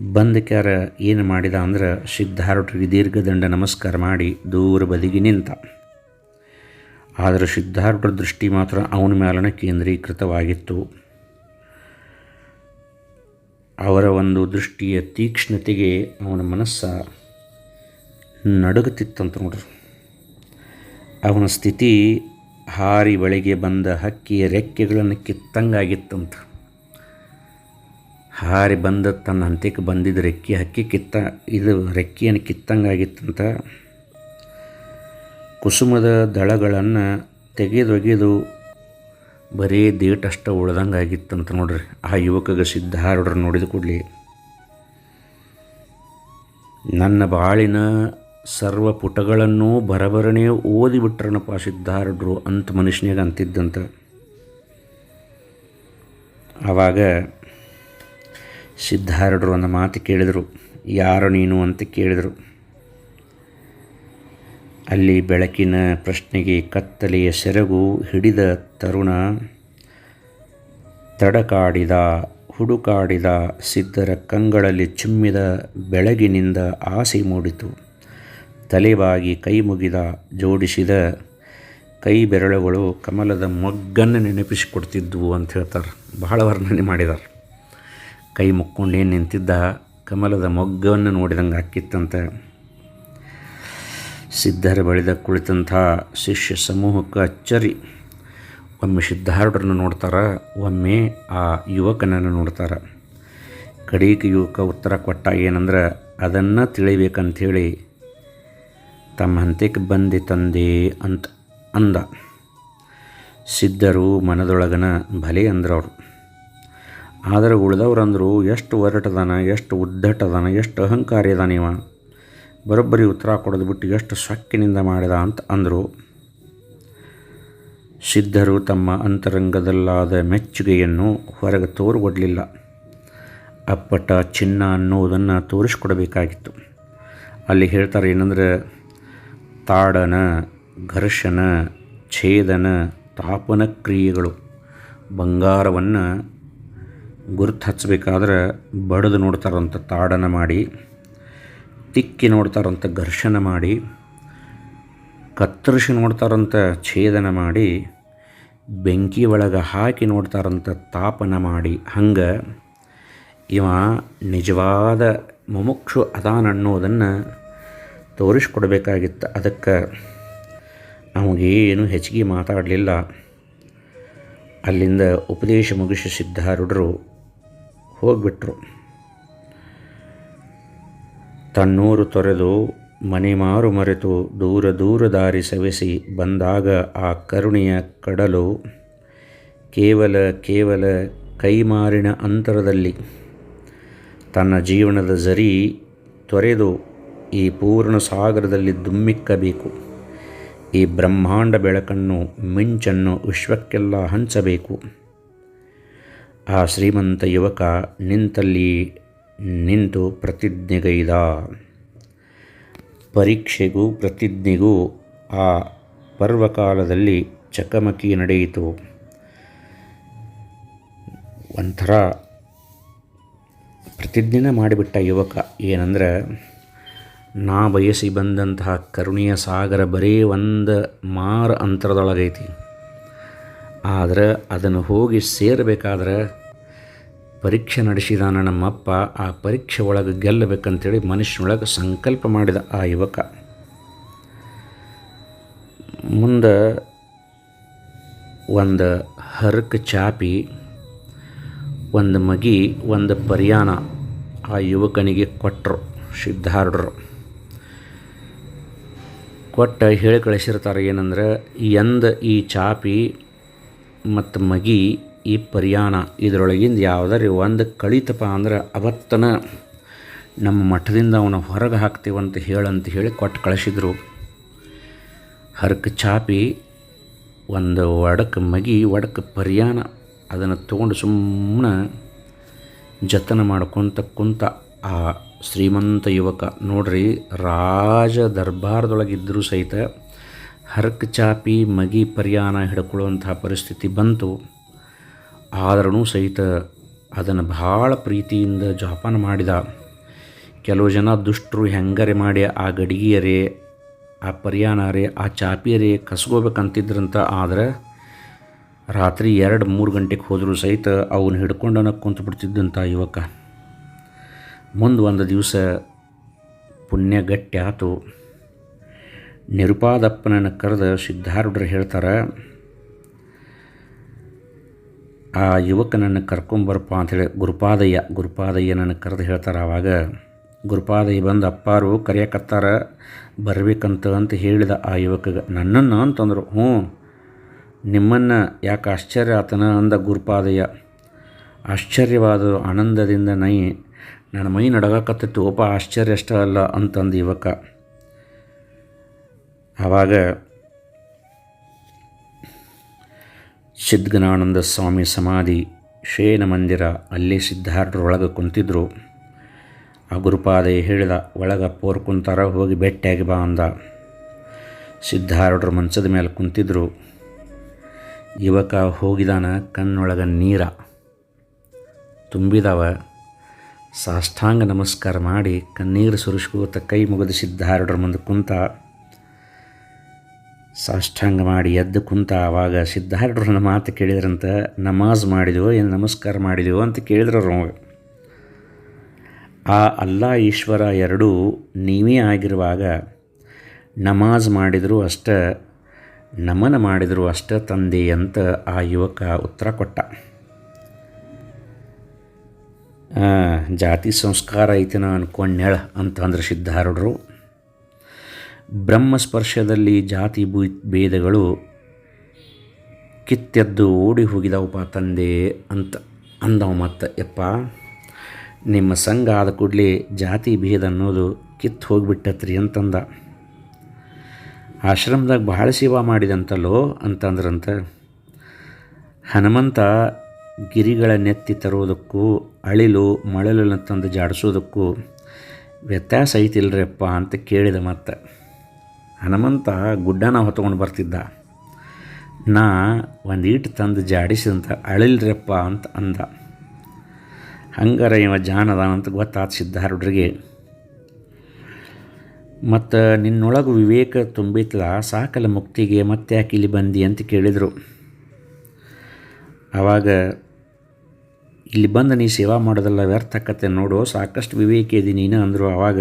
[SPEAKER 1] ಬಂದಕ್ಯಾರ ಏನು ಮಾಡಿದ ಅಂದ್ರೆ ಸಿದ್ಧಾರೂಢರಿಗೆ ದೀರ್ಘದಂಡ ನಮಸ್ಕಾರ ಮಾಡಿ ದೂರ ಬದಿಗೆ ನಿಂತ. ಆದರೆ ಸಿದ್ಧಾರೂಢರ ದೃಷ್ಟಿ ಮಾತ್ರ ಅವನ ಮೇಲನ ಕೇಂದ್ರೀಕೃತವಾಗಿತ್ತು. ಅವರ ಒಂದು ದೃಷ್ಟಿಯ ತೀಕ್ಷ್ಣತೆಗೆ ಅವನ ಮನಸ್ಸ ನಡುಗುತ್ತಿತ್ತಂತ ನೋಡ್ರಿ. ಅವನ ಸ್ಥಿತಿ ಹಾರಿ ಬಳಿಗೆ ಬಂದ ಹಕ್ಕಿಯ ರೆಕ್ಕೆಗಳನ್ನು ಕಿತ್ತಂಗಾಗಿತ್ತಂತ. ಹಾರಿ ಬಂದ ತನ್ನ ಹಂತಕ್ಕೆ ಬಂದಿದ್ದ ರೆಕ್ಕೆ ಹಕ್ಕಿ ಕಿತ್ತ, ಇದು ರೆಕ್ಕೆಯನ್ನು ಕಿತ್ತಂಗಾಗಿತ್ತಂತ ಕುಸುಮದ ದಳಗಳನ್ನು ತೆಗೆದೊಗೆದು ಬರೀ ದೇಟಷ್ಟ ಉಳ್ದಂಗೆ ಆಗಿತ್ತಂತ ನೋಡ್ರಿ. ಆ ಯುವಕಗೆ ಸಿದ್ಧಾರೂಢರು ನೋಡಿದ ಕೂಡಲಿ ನನ್ನ ಬಾಳಿನ ಸರ್ವ ಪುಟಗಳನ್ನು ಬರಬರನೇ ಓದಿಬಿಟ್ರನಪ್ಪ ಸಿದ್ಧಾರೂಢರು ಅಂತ ಮನುಷ್ಯನಿಗೆ ಅಂತಿದ್ದಂತ. ಆವಾಗ ಸಿದ್ಧಾರೂಢರು ಒಂದು ಮಾತು ಕೇಳಿದರು. ಯಾರು ನೀನು ಅಂತ ಕೇಳಿದರು. ಅಲ್ಲಿ ಬೆಳಕಿನ ಪ್ರಶ್ನೆಗೆ ಕತ್ತಲೆಯ ಸೆರಗು ಹಿಡಿದ ತರುಣ, ತಡಕಾಡಿದ, ಹುಡುಕಾಡಿದ ಸಿದ್ಧರ ಕಂಗಳಲ್ಲಿ ಚುಮ್ಮಿದ ಬೆಳಗಿನಿಂದ ಆಸೆ ಮೂಡಿತು. ತಲೆಬಾಗಿ ಕೈ ಮುಗಿದ, ಜೋಡಿಸಿದ ಕೈ ಬೆರಳುಗಳು ಕಮಲದ ಮೊಗ್ಗನ್ನು ನೆನಪಿಸಿಕೊಡ್ತಿದ್ವು ಅಂತ ಹೇಳ್ತಾರೆ. ಬಹಳ ವರ್ಣನೆ ಮಾಡಿದ್ದಾರೆ. ಕೈ ಮುಕ್ಕೊಂಡೇ ನಿಂತಿದ್ದ? ಕಮಲದ ಮೊಗ್ಗವನ್ನು ನೋಡಿದಂಗೆ ಹಾಕಿತ್ತಂತೆ. ಸಿದ್ಧರ ಬಳಿದ ಕುಳಿತಂಥ ಶಿಷ್ಯ ಸಮೂಹಕ್ಕೆ ಅಚ್ಚರಿ. ಒಮ್ಮೆ ಸಿದ್ಧಾರೂಢರನ್ನು ನೋಡ್ತಾರೆ, ಒಮ್ಮೆ ಆ ಯುವಕನನ್ನು ನೋಡ್ತಾರೆ. ಕಡೀಕ ಯುವಕ ಉತ್ತರ ಕೊಟ್ಟ ಏನಂದ್ರೆ, ಅದನ್ನು ತಿಳಿಬೇಕಂಥೇಳಿ ತಮ್ಮ ಹಂತಕ್ಕೆ ಬಂದಿ ತಂದೆ ಅಂತ ಅಂದ. ಸಿದ್ಧರು ಮನದೊಳಗನ ಭಲೆ ಅಂದ್ರವ್ರು. ಆದರೆ ಉಳಿದವ್ರು ಅಂದರು ಎಷ್ಟು ಒರಟದಾನ, ಎಷ್ಟು ಉದ್ದಟದಾನ, ಎಷ್ಟು ಅಹಂಕಾರಿ ಅದಾನ ಇವ. ಬರೋಬ್ಬರಿ ಉತ್ತರ ಕೊಡೋದು ಬಿಟ್ಟು ಎಷ್ಟು ಸೊಕ್ಕಿನಿಂದ ಮಾಡಿದ ಅಂತ ಅಂದರು. ಸಿದ್ಧರು ತಮ್ಮ ಅಂತರಂಗದಲ್ಲಾದ ಮೆಚ್ಚುಗೆಯನ್ನು ಹೊರಗೆ ತೋರುಗೊಡಲಿಲ್ಲ. ಅಪ್ಪಟ ಚಿನ್ನ ಅನ್ನೋದನ್ನು ತೋರಿಸ್ಕೊಡಬೇಕಾಗಿತ್ತು. ಅಲ್ಲಿ ಹೇಳ್ತಾರೆ ಏನಂದ್ರೆ, ತಾಡನ, ಘರ್ಷಣ, ಛೇದನ, ತಾಪನ ಕ್ರಿಯೆಗಳು, ಬಂಗಾರವನ್ನು ಗುರುತು ಹಚ್ಚಬೇಕಾದ್ರೆ ಬಡಿದು ನೋಡ್ತಾರಂತ ತಾಡನ ಮಾಡಿ, ತಿಕ್ಕಿ ನೋಡ್ತಾರಂತ ಘರ್ಷಣ ಮಾಡಿ, ಕತ್ತರಿಸಿ ನೋಡ್ತಾರಂತ ಛೇದನ ಮಾಡಿ, ಬೆಂಕಿ ಒಳಗೆ ಹಾಕಿ ನೋಡ್ತಾರಂತ ತಾಪನ ಮಾಡಿ, ಹಂಗೆ ಇವ ನಿಜವಾದ ಮುಮುಕ್ಷು ಅದಾನನ್ನೋದನ್ನು ತೋರಿಸ್ಕೊಡ್ಬೇಕಾಗಿತ್ತು. ಅದಕ್ಕೆ ಅವಗೇನು ಹೆಚ್ಚಿಗೆ ಮಾತಾಡಲಿಲ್ಲ. ಅಲ್ಲಿಂದ ಉಪದೇಶ ಮುಗಿಸಿ ಸಿದ್ಧಾರೂಢರು ಹೋಗಿಬಿಟ್ರು. ತನ್ನೂರು ತೊರೆದು ಮನೆ ಮಾರು ಮರೆತು ದೂರ ದೂರ ದಾರಿ ಸವೆಸಿ ಬಂದಾಗ ಆ ಕರುಣೆಯ ಕಡಲು ಕೇವಲ ಕೇವಲ ಕೈಮಾರಿನ ಅಂತರದಲ್ಲಿ. ತನ್ನ ಜೀವನದ ಜರಿ ತೊರೆದು ಈ ಪೂರ್ಣ ಸಾಗರದಲ್ಲಿ ದುಮ್ಮಿಕ್ಕಬೇಕು. ಈ ಬ್ರಹ್ಮಾಂಡ ಬೆಳಕನ್ನು, ಮಿಂಚನ್ನು ವಿಶ್ವಕ್ಕೆಲ್ಲ ಹಂಚಬೇಕು. ಆ ಶ್ರೀಮಂತ ಯುವಕ ನಿಂತಲ್ಲಿ ನಿಂತು ಪ್ರತಿಜ್ಞೆಗೈದ. ಪರೀಕ್ಷೆಗೂ ಪ್ರತಿಜ್ಞೆಗೂ ಆ ಪರ್ವಕಾಲದಲ್ಲಿ ಚಕಮಕಿ ನಡೆಯಿತು. ಒಂಥರ ಪ್ರತಿಜ್ಞೆನ ಮಾಡಿಬಿಟ್ಟ ಯುವಕ ಏನಂದ್ರೆ, ನಾ ಬಯಸಿ ಬಂದಂತಹ ಕರುಣೆಯ ಸಾಗರ ಬರೀ ಒಂದು ಮಾರ ಅಂತರದೊಳಗೈತಿ. ಆದರೆ ಅದನ್ನು ಹೋಗಿ ಸೇರಬೇಕಾದ್ರೆ ಪರೀಕ್ಷೆ ನಡೆಸಿದಾನ ನಮ್ಮಪ್ಪ, ಆ ಪರೀಕ್ಷೆ ಒಳಗೆ ಗೆಲ್ಲಬೇಕಂತೇಳಿ ಮನುಷ್ಯನೊಳಗೆ ಸಂಕಲ್ಪ ಮಾಡಿದ ಆ ಯುವಕ. ಮುಂದೆ ಒಂದು ಹರಕ ಚಾಪಿ, ಒಂದು ಮಗಿ, ಒಂದು ಪರ್ಯಾನ ಆ ಯುವಕನಿಗೆ ಕೊಟ್ಟರು ಸಿದ್ಧಾರ್ಢರು. ಕೊಟ್ಟ ಹೇಳಿ ಕಳಿಸಿರ್ತಾರೆ ಏನಂದ್ರೆ, ಎಂದ ಈ ಚಾಪಿ ಮತ್ತು ಮಗಿ ಈ ಪರ್ಯಾಣ ಇದರೊಳಗಿಂದ ಯಾವುದಾರಿ ಒಂದು ಕಳಿತಪ್ಪ ಅಂದ್ರೆ ಅವತ್ತನ ನಮ್ಮ ಮಠದಿಂದ ಅವನ ಹೊರಗೆ ಹಾಕ್ತೀವಂತ ಹೇಳಂತ ಹೇಳಿ ಕೊಟ್ಟು ಕಳಿಸಿದ್ರು. ಹರಕ ಚಾಪಿ, ಒಂದು ಒಡಕ್ಕೆ ಮಗಿ ಒಡಕ್ಕೆ ಪರ್ಯಾಣ ಅದನ್ನು ತೊಗೊಂಡು ಸುಮ್ಮನೆ ಜತನ ಮಾಡ್ಕೊತ ಕುಂತ ಆ ಶ್ರೀಮಂತ ಯುವಕ ನೋಡ್ರಿ ರಾಜ ದರ್ಬಾರದೊಳಗಿದ್ದರೂ ಸಹಿತ ಹರಕ ಚಾಪಿ ಮಗಿ ಪರ್ಯಾನ ಹಿಡ್ಕೊಳ್ಳುವಂಥ ಪರಿಸ್ಥಿತಿ ಬಂತು. ಆದರೂ ಸಹಿತ ಅದನ್ನು ಭಾಳ ಪ್ರೀತಿಯಿಂದ ಜೋಪಾನ ಮಾಡಿದ. ಕೆಲವು ಜನ ದುಷ್ಟರು ಹೆಂಗರೆ ಮಾಡಿ ಆ ಗಡಿಗೆಯರೇ, ಆ ಪರ್ಯಾನರೇ ಆ ಚಾಪಿಯರೇ ಕಸ್ಕೋಬೇಕಂತಿದ್ರಂತ ಆದರೆ ರಾತ್ರಿ ಎರಡು ಮೂರು ಗಂಟೆಗೆ ಹೋದರೂ ಸಹಿತ ಅವನು ಹಿಡ್ಕೊಂಡನ ಕುಂತು ಬಿಡ್ತಿದ್ದಂಥ ಯುವಕ. ಮುಂದೆ ಒಂದು ದಿವಸ ಪುಣ್ಯ ಗಟ್ಟಿ ಆತು. ನಿರುಪಾದಪ್ಪನನ್ನು ಕರೆದು ಸಿದ್ಧಾರೂಢರು ಹೇಳ್ತಾರೆ, ಆ ಯುವಕನನ್ನು ಕರ್ಕೊಂಬರಪ್ಪ ಅಂಥೇಳಿ ಗುರುಪಾದಯ್ಯ, ಗುರುಪಾದಯ್ಯನನ್ನು ಕರೆದು ಹೇಳ್ತಾರೆ ಆವಾಗ, ಗುರುಪಾದಯ್ಯ ಬಂದು ಅಪ್ಪಾರು ಕರೆಯಕತ್ತಾರ, ಬರಬೇಕಂತ ಅಂತ ಹೇಳಿದ ಆ ಯುವಕಗೆ, ನನ್ನನ್ನು ಅಂತಂದರು, ಹ್ಞೂ, ನಿಮ್ಮನ್ನು ಯಾಕೆ ಆಶ್ಚರ್ಯ ಆತನ ಅಂದ ಗುರುಪಾದಯ್ಯ, ಆಶ್ಚರ್ಯವಾದ ಆನಂದದಿಂದ ನೈ, ನನ್ನ ಮೈ ನಡಗಕತ್ತಿತ್ತು ಒಬ್ಬ ಆಶ್ಚರ್ಯ ಅಷ್ಟೇ ಅಲ್ಲ ಅಂತಂದು ಯುವಕ. ಆವಾಗ ಸಿದ್ಧಗನಾನಂದ ಸ್ವಾಮಿ ಸಮಾಧಿ ಶೇನ ಮಂದಿರ ಅಲ್ಲೇ ಸಿದ್ಧಾರ್ಥರೊಳಗೆ ಕುಂತಿದ್ರು. ಆ ಗುರುಪಾದೆ ಹೇಳಿದ, ಒಳಗೆ ಪೋರ್ ಕುಂತಾರ, ಹೋಗಿ ಭೇಟಿಯಾಗಿ ಬಾ ಅಂದ. ಸಿದ್ಧಾರೂಢರು ಮಂಚದ ಮೇಲೆ ಕುಂತಿದ್ರು. ಯುವಕ ಹೋಗಿದಾನ, ಕಣ್ಣೊಳಗ ನೀರ. ತುಂಬಿದವ. ಸಾಷ್ಟಾಂಗ ನಮಸ್ಕಾರ ಮಾಡಿ, ಕಣ್ಣೀರು ಸುರಿಸ್ಕೋತ ಕೈ ಮುಗಿದು ಸಿದ್ಧಾರೂಢರ ಮುಂದೆ ಕುಂತ. ಸಾಷ್ಟಾಂಗ ಮಾಡಿ ಎದ್ದು ಕುಂತ ಆವಾಗ ಸಿದ್ಧಾರೂಢರನ್ನ ಮಾತು ಕೇಳಿದ್ರಂತ, ನಮಾಜ್ ಮಾಡಿದೆವೋ, ಏನು ನಮಸ್ಕಾರ ಮಾಡಿದೆವೋ? ಅಂತ ಕೇಳಿದ್ರು ಅವ್ರು ಆ ಅಲ್ಲ ಈಶ್ವರ ಎರಡೂ ನೀವೇ ಆಗಿರುವಾಗ ನಮಾಜ್ ಮಾಡಿದರೂ ಅಷ್ಟ, ನಮನ ಮಾಡಿದರೂ ಅಷ್ಟ ತಂದೆ ಅಂತ ಆ ಯುವಕ ಉತ್ತರ ಕೊಟ್ಟ. ಜಾತಿ ಸಂಸ್ಕಾರ ಐತಿನ ಅನ್ಕೊಂಡ್ಯಾಳ ಅಂತಂದ್ರೆ ಸಿದ್ಧಾರೂಢರು. ಬ್ರಹ್ಮಸ್ಪರ್ಶದಲ್ಲಿ ಜಾತಿ ಭೂ ಭೇದಗಳು ಕಿತ್ತೆದ್ದು ಓಡಿ ಹೋಗಿದವಪ್ಪ ತಂದೆ ಅಂತ ಅಂದವ ಮತ್ತೆ, ಯಪ್ಪ, ನಿಮ್ಮ ಸಂಘ ಆದ ಕೂಡಲೇ ಜಾತಿ ಭೇದ ಅನ್ನೋದು ಕಿತ್ತು ಹೋಗಿಬಿಟ್ಟತ್ರಿ ಅಂತಂದ. ಆಶ್ರಮದಾಗ ಭಾಳ ಸೇವಾ ಮಾಡಿದಂತಲ್ಲೋ ಅಂತಂದ್ರಂತ, ಹನುಮಂತ ಗಿರಿಗಳ ನೆತ್ತಿ ತರುವುದಕ್ಕೂ ಅಳಿಲು ಮಳಲನ್ನು ತಂದು ಜಾಡಿಸೋದಕ್ಕೂ ವ್ಯತ್ಯಾಸ ಐತಿಲ್ರಿಯಪ್ಪ ಅಂತ ಕೇಳಿದ ಮತ್ತೆ. ಹನುಮಂತ ಗುಡ್ಡನ ಹೊತ್ಕೊಂಡು ಬರ್ತಿದ್ದ. ನಾ ಒಂದು ಈಟು ತಂದು ಜಾಡಿಸಿದಂತ ಅಳಿಲ್ರಪ್ಪ ಅಂತ ಅಂದ. ಹಂಗಾರ ಇವ ಅಂತ ಗೊತ್ತಾದ ಸಿದ್ಧಾರೂಢರಿಗೆ ಮತ್ತು ನಿನ್ನೊಳಗು ವಿವೇಕ ತುಂಬಿತ್ಲ, ಸಾಕಲ ಮುಕ್ತಿಗೆ ಮತ್ತೆ ಇಲ್ಲಿ ಬಂದಿ ಅಂತ ಕೇಳಿದರು. ಆವಾಗ ಇಲ್ಲಿ ಬಂದು ನೀ ಸೇವಾ ಮಾಡೋದಲ್ಲ ವ್ಯರ್ಥ ನೋಡು, ಸಾಕಷ್ಟು ವಿವೇಕ ಇದೆ ನೀನು ಅಂದರು ಆವಾಗ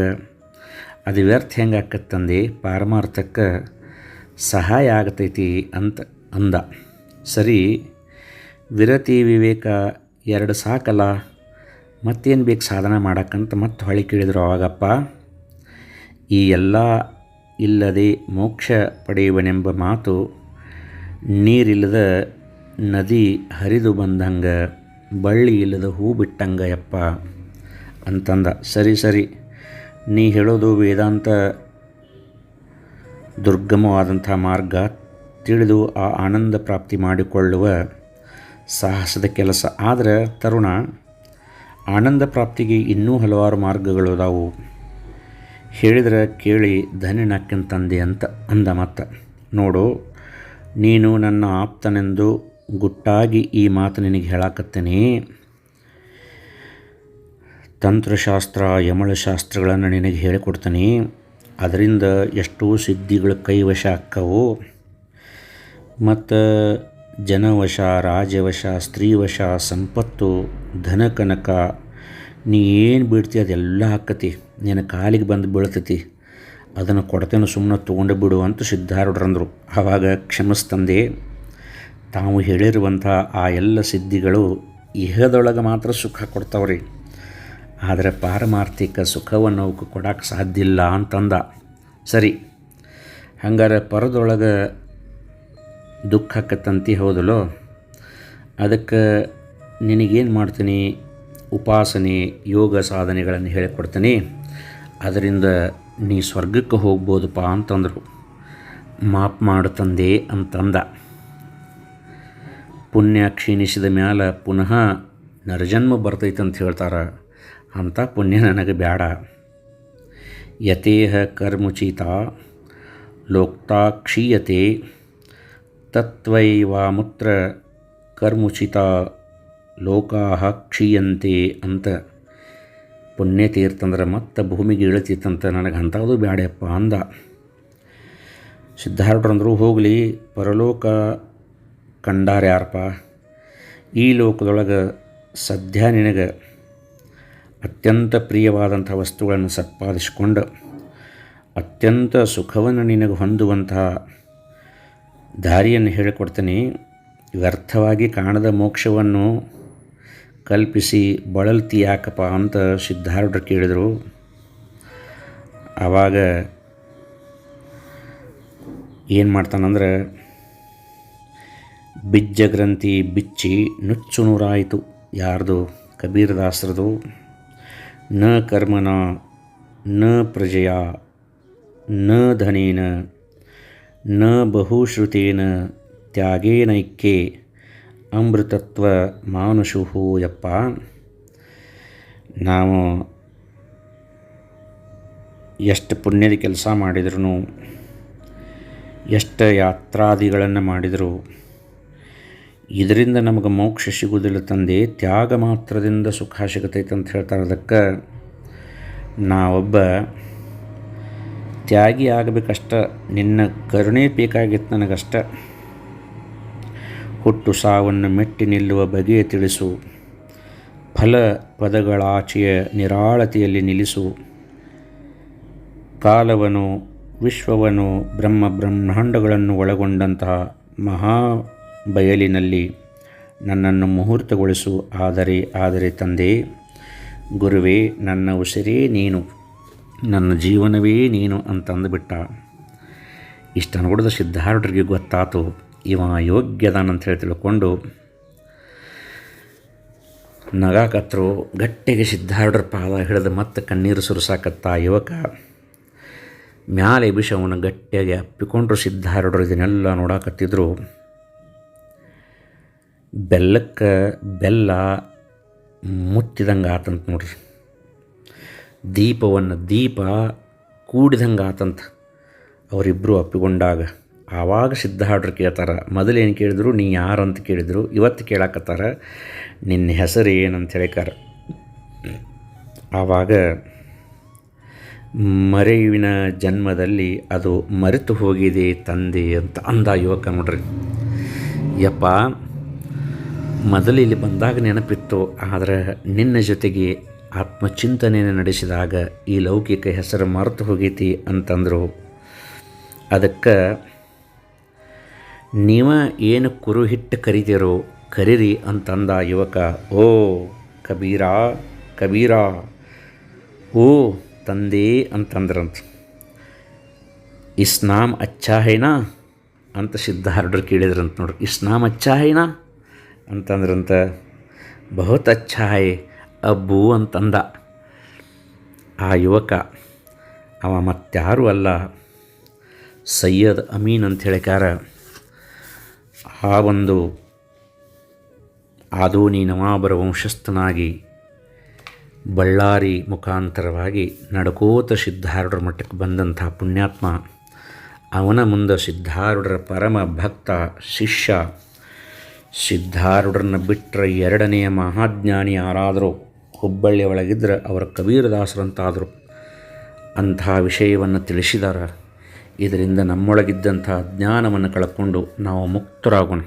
[SPEAKER 1] ಅದು ವ್ಯರ್ಥ ಹೆಂಗೆ ಆಕತ್ತಂದು ಪಾರಮಾರ್ಥಕ್ಕೆ ಸಹಾಯ ಆಗತೈತಿ ಅಂತ ಅಂದ. ಸರಿ, ವಿರತಿ ವಿವೇಕ ಎರಡು ಸಾಕಲ್ಲ, ಮತ್ತೇನು ಬೇಕು ಸಾಧನ ಮಾಡಕ್ಕಂತ ಮತ್ತೆ ಹೊಳಿ ಕೇಳಿದ್ರು ಅವಾಗಪ್ಪ. ಈ ಎಲ್ಲ ಇಲ್ಲದೆ ಮೋಕ್ಷ ಪಡೆಯುವನೆಂಬ ಮಾತು ನೀರಿಲ್ಲದ ನದಿ ಹರಿದು ಬಂದಂಗೆ ಬಳ್ಳಿ ಇಲ್ಲದ ಹೂ ಬಿಟ್ಟಂಗ ಯಪ್ಪ ಅಂತಂದ. ಸರಿ ಸರಿ. ನೀ ಹೇಳೋದು ವೇದಾಂತ ದುರ್ಗಮವಾದಂಥ ಮಾರ್ಗ. ತಿಳಿದು ಆ ಆನಂದ ಪ್ರಾಪ್ತಿ ಮಾಡಿಕೊಳ್ಳುವ ಸಾಹಸದ ಕೆಲಸ. ಆದರೆ ತರುಣ, ಆನಂದ ಪ್ರಾಪ್ತಿಗೆ ಇನ್ನೂ ಹಲವಾರು ಮಾರ್ಗಗಳು ಅದಾವು. ಹೇಳಿದರೆ ಕೇಳಿ ಧನ್ಯನಾಕ್ಕಂತಂದೆ ಅಂತ ಅಂದ ಮತ್ತ. ನೋಡು, ನೀನು ನನ್ನ ಆಪ್ತನೆಂದು ಗುಟ್ಟಾಗಿ ಈ ಮಾತು ನಿನಗೆ ಹೇಳಾಕತ್ತೇನೆ. ತಂತ್ರಶಾಸ್ತ್ರ, ಯಮಳಶಾಸ್ತ್ರಗಳನ್ನು ನಿನಗೆ ಹೇಳಿಕೊಡ್ತೀನಿ. ಅದರಿಂದ ಎಷ್ಟೋ ಸಿದ್ಧಿಗಳು ಕೈವಶ ಆಕ್ಕವು ಮತ್ತು ಜನವಶ, ರಾಜವಶ, ಸ್ತ್ರೀವಶ, ಸಂಪತ್ತು ಧನಕನಕ ನೀ ಏನು ಬಿಡ್ತಿ ಅದೆಲ್ಲ ಹಾಕತಿ. ನಿನ್ನ ಕಾಲಿಗೆ ಬಂದು ಬೀಳ್ತತಿ. ಅದನ್ನು ಕೊಡ್ತೇನೆ ಸುಮ್ಮನೆ ತೊಗೊಂಡು ಬಿಡು ಅಂತ ಸಿದ್ಧಾರೂಢರಂದರು ಆವಾಗ ಕ್ಷಮಿಸ್ತಂದೆ. ತಾವು ಹೇಳಿರುವಂಥ ಆ ಎಲ್ಲ ಸಿದ್ಧಿಗಳು ಇಹದೊಳಗೆ ಮಾತ್ರ ಸುಖ ಕೊಡ್ತಾವ್ರಿ. ಆದರೆ ಪಾರಮಾರ್ಥಿಕ ಸುಖವನ್ನು ಅವಕ್ಕೆ ಕೊಡೋಕ್ಕೆ ಸಾಧ್ಯ ಇಲ್ಲ ಅಂತಂದ. ಸರಿ, ಹಂಗಾರೆ ಪರದೊಳಗೆ ದುಃಖಕ್ಕೆ ತಂತಿ ಹೌದಲ್ಲೋ ಅದಕ್ಕೆ ನಿನಗೇನು ಮಾಡ್ತೀನಿ? ಉಪಾಸನೆ, ಯೋಗ ಸಾಧನೆಗಳನ್ನು ಹೇಳಿಕೊಡ್ತೀನಿ. ಅದರಿಂದ ನೀ ಸ್ವರ್ಗಕ್ಕೆ ಹೋಗ್ಬೋದಪ್ಪ ಅಂತಂದರು. ಮಾಪ್ ಮಾಡು ತಂದೆ ಅಂತಂದ. ಪುಣ್ಯ ಕ್ಷೀಣಿಸಿದ ಮ್ಯಾಲ ಪುನಃ ನರಜನ್ಮ ಬರ್ತೈತೆ ಅಂತ ಹೇಳ್ತಾರೆ. ಅಂಥ ಪುಣ್ಯ ನನಗೆ ಬೇಡ. ಯತೇಹ ಕರ್ಮುಚಿತ ಲೋಕ್ತಾ ಕ್ಷೀಯತೆ ತತ್ವೈವಾಮುತ್ರ ಕರ್ಮುಚಿತ ಲೋಕಾ ಕ್ಷೀಯಂತೆ ಅಂತ ಪುಣ್ಯ ತೀರ್ಥಂದ್ರೆ ಮತ್ತೆ ಭೂಮಿಗೆ ಇಳಿತಿತ್ತಂತ ನನಗೆ ಅಂಥದ್ದು ಬ್ಯಾಡಪ್ಪ ಅಂದ. ಸಿದ್ಧಾರ್ಥರಂದರು ಹೋಗಲಿ, ಪರಲೋಕ ಕಂಡಾರ್ಯಾರಪ್ಪ, ಈ ಲೋಕದೊಳಗೆ ಸದ್ಯ ನಿನಗೆ ಅತ್ಯಂತ ಪ್ರಿಯವಾದಂಥ ವಸ್ತುಗಳನ್ನು ಸತ್ಪಾದಿಸಿಕೊಂಡು ಅತ್ಯಂತ ಸುಖವನ್ನು ನಿನಗೆ ಹೊಂದುವಂತಹ ದಾರಿಯನ್ನು ಹೇಳಿಕೊಡ್ತೀನಿ. ವ್ಯರ್ಥವಾಗಿ ಕಾಣದ ಮೋಕ್ಷವನ್ನು ಕಲ್ಪಿಸಿ ಬಳಲ್ತಿ ಯಾಕಪ್ಪ ಅಂತ ಸಿದ್ಧಾರೂಢರು ಕೇಳಿದರು. ಆವಾಗ ಏನು ಮಾಡ್ತಾನಂದ್ರೆ ಬಿಜ್ಜ ಗ್ರಂಥಿ ಬಿಚ್ಚಿ ನುಚ್ಚು ನೂರಾಯಿತು. ಯಾರ್ದು? ಕಬೀರದಾಸರದು. ನ ಕರ್ಮನ, ನ ಪ್ರಜೆಯ, ನ ಧನೇನ, ನ ಬಹುಶ್ರುತೇನ ತ್ಯಾಗೇನೈಕ್ಯೆ ಅಮೃತತ್ವ ಮಾನುಷು ಯಪ್ಪ. ನಾವು ಎಷ್ಟು ಪುಣ್ಯದ ಕೆಲಸ ಮಾಡಿದ್ರು ಎಷ್ಟು ಯಾತ್ರಾದಿಗಳನ್ನು ಮಾಡಿದರು ಇದರಿಂದ ನಮಗೆ ಮೋಕ್ಷ ಸಿಗುವುದಿಲ್ಲ ತಂದೆ. ತ್ಯಾಗ ಮಾತ್ರದಿಂದ ಸುಖ ಸಿಗತೈತೆ ಅಂತ ಹೇಳ್ತಾರೆ ಅದಕ್ಕೆ. ನಾವೊಬ್ಬ ತ್ಯಾಗಿ ಆಗಬೇಕಷ್ಟ, ನಿನ್ನ ಕರುಣೆ ಬೇಕಾಗಿತ್ತು ನನಗಷ್ಟ. ಹುಟ್ಟು ಸಾವನ್ನು ಮೆಟ್ಟಿ ನಿಲ್ಲುವ ಬಗೆಯ ತಿಳಿಸು. ಫಲ ಪದಗಳಾಚೆಯ ನಿರಾಳತೆಯಲ್ಲಿ ನಿಲ್ಲಿಸು. ಕಾಲವನು, ವಿಶ್ವವನು, ಬ್ರಹ್ಮ ಬ್ರಹ್ಮಾಂಡಗಳನ್ನು ಒಳಗೊಂಡಂತಹ ಮಹಾ ಬಯಲಿನಲ್ಲಿ ನನ್ನನ್ನು ಮುಹೂರ್ತಗೊಳಿಸು, ಆದರೆ ಆದರೆ ತಂದೆ, ಗುರುವೇ, ನನ್ನ ಉಸಿರೇ ನೀನು, ನನ್ನ ಜೀವನವೇ ನೀನು ಅಂತಂದುಬಿಟ್ಟ ಇಷ್ಟು ನೋಡಿದ ಸಿದ್ಧಾರೂಢರಿಗೆ ಗೊತ್ತಾತು, ಇವ ಯೋಗ್ಯದಾನಂತ ಹೇಳಿ ತಿಳ್ಕೊಂಡು, ನಗಾಕತ್ರು, ಗಟ್ಟಿಗೆ ಸಿದ್ಧಾರೂಢರ ಪಾದ ಹಿಡಿದು ಮತ್ತೆ ಕಣ್ಣೀರು ಸುರಿಸಾಕತ್ತ ಯುವಕ. ಮ್ಯಾಲೆ ವಿಷವನ್ನು ಗಟ್ಟಿಯಾಗಿ ಅಪ್ಪಿಕೊಂಡ್ರು ಸಿದ್ಧಾರೂಢರು, ಇದನ್ನೆಲ್ಲ ನೋಡಾಕತ್ತಿದ್ರು. ಬೆಲ್ಲಕ್ಕೆ ಬೆಲ್ಲ ಮುಚ್ಚಿದಂಗೆ ಆತಂತ ನೋಡ್ರಿ. ದೀಪವನ್ನು ದೀಪ ಕೂಡಿದಂಗೆ ಆತಂತ ಅವರಿಬ್ಬರು ಅಪ್ಪಿಕೊಂಡಾಗ ಆವಾಗ ಸಿದ್ಧಾರ್ಡ್ರು ಕೇಳ್ತಾರೆ ಮೊದಲೇನು ಕೇಳಿದ್ರು, ನೀ ಯಾರು ಅಂತ ಕೇಳಿದರು, ಇವತ್ತು ಕೇಳಾಕತ್ತಾರ, ನಿನ್ನ ಹೆಸರು ಏನಂತ ಹೇಳಿಕಾರ ಆವಾಗ ಮರೆಯುವಿನ ಜನ್ಮದಲ್ಲಿ ಅದು ಮರೆತು ಹೋಗಿದೆ ತಂದೆ ಅಂತ ಅಂದ ಯುವಕ ನೋಡ್ರಿ. ಯಪ್ಪ ಮೊದಲು ಇಲ್ಲಿ ಬಂದಾಗ ನೆನಪಿತ್ತು, ಆದರೆ ನಿನ್ನ ಜೊತೆಗೆ ಆತ್ಮಚಿಂತನೆಯನ್ನು ನಡೆಸಿದಾಗ ಈ ಲೌಕಿಕ ಹೆಸರು ಮರೆತು ಹೋಗೈತಿ ಅಂತಂದರು. ಅದಕ್ಕೆ ನೀವ ಏನು ಕುರು ಹಿಟ್ಟು ಕರಿತೀರೋ ಕರೀರಿ ಅಂತಂದ ಯುವಕ. ಓ ಕಬೀರ ಕಬೀರ, ಓ ತಂದೆ ಅಂತಂದ್ರಂತ. ಇಸ್ನಾಮ್ ಅಚ್ಚಾ ಹೈನಾ ಅಂತ ಸಿದ್ಧಾರ್ಡ್ರು ಕೇಳಿದ್ರಂತ ನೋಡ್ರಿ. ಇಸ್ನಾಮ್ ಅಚ್ಚಾ ಹೈನಾ ಅಂತಂದ್ರಂತ, ಬಹುತ್ ಅಚ್ಚಾ ಅಬ್ಬು ಅಂತಂದ. ಆ ಯುವಕ, ಅವ ಮತ್ತಾರೂ ಅಲ್ಲ, ಸೈಯದ್ ಅಮೀನ್ ಅಂತ ಹೇಳಿಕಾರ ಆ ಒಂದು ಆದೋನಿ ನವಾಬರ ವಂಶಸ್ಥನಾಗಿ ಬಳ್ಳಾರಿ ಮುಖಾಂತರವಾಗಿ ನಡಕೋತ ಸಿದ್ಧಾರೂಢರ ಮಟ್ಟಕ್ಕೆ ಬಂದಂಥ ಪುಣ್ಯಾತ್ಮ, ಅವನ ಮುಂದೆ ಸಿದ್ಧಾರೂಢರ ಪರಮ ಭಕ್ತ, ಶಿಷ್ಯ ಸಿದ್ಧಾರೂಢರನ್ನ ಬಿಟ್ಟರೆ ಎರಡನೆಯ ಮಹಾಜ್ಞಾನಿ ಯಾರಾದರೂ ಹುಬ್ಬಳ್ಳಿ ಒಳಗಿದ್ದರೆ ಅವರ ಕಬೀರದಾಸರಂತಾದರು ಅಂಥ ವಿಷಯವನ್ನು ತಿಳಿಸಿದಾರ. ಇದರಿಂದ ನಮ್ಮೊಳಗಿದ್ದಂಥ ಜ್ಞಾನವನ್ನು ಕಳ್ಕೊಂಡು ನಾವು ಮುಕ್ತರಾಗೋಣ.